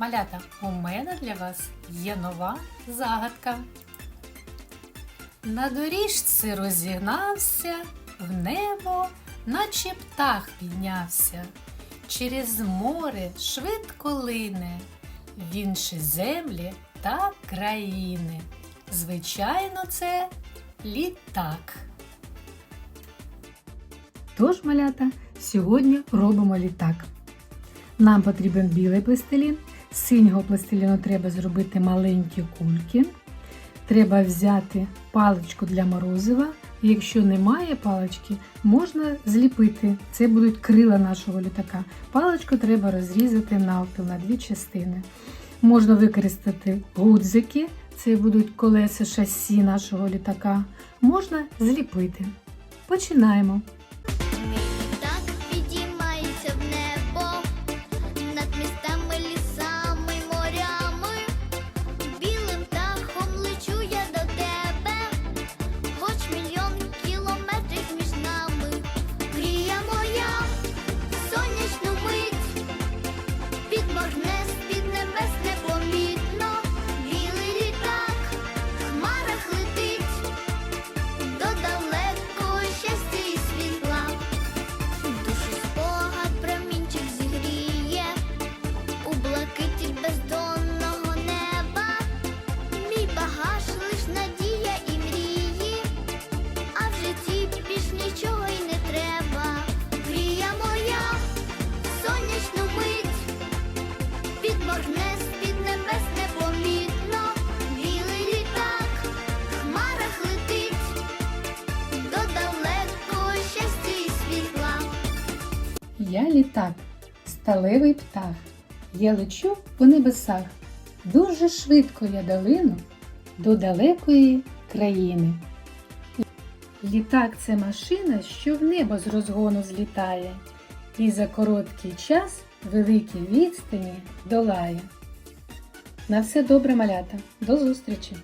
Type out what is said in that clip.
Малята, у мене для вас є нова загадка. На доріжці розігнався, в небо, наче птах піднявся. Через море швидко лине, в інші землі та країни. Звичайно, це літак. Тож, малята, сьогодні робимо літак. Нам потрібен білий пластилін. З синього пластиліну треба зробити маленькі кульки. Треба взяти паличку для морозива. Якщо немає палички, можна зліпити. Це будуть крила нашого літака. Паличку треба розрізати навпіл на дві частини. Можна використати гудзики, це будуть колеса шасі нашого літака. Можна зліпити. Починаємо. Я літак, сталевий птах. Я лечу по небесах. Дуже швидко я долину до далекої країни. Літак це машина, що в небо з розгону злітає, і за короткий час великі відстані долає. На все добре, малята. До зустрічі!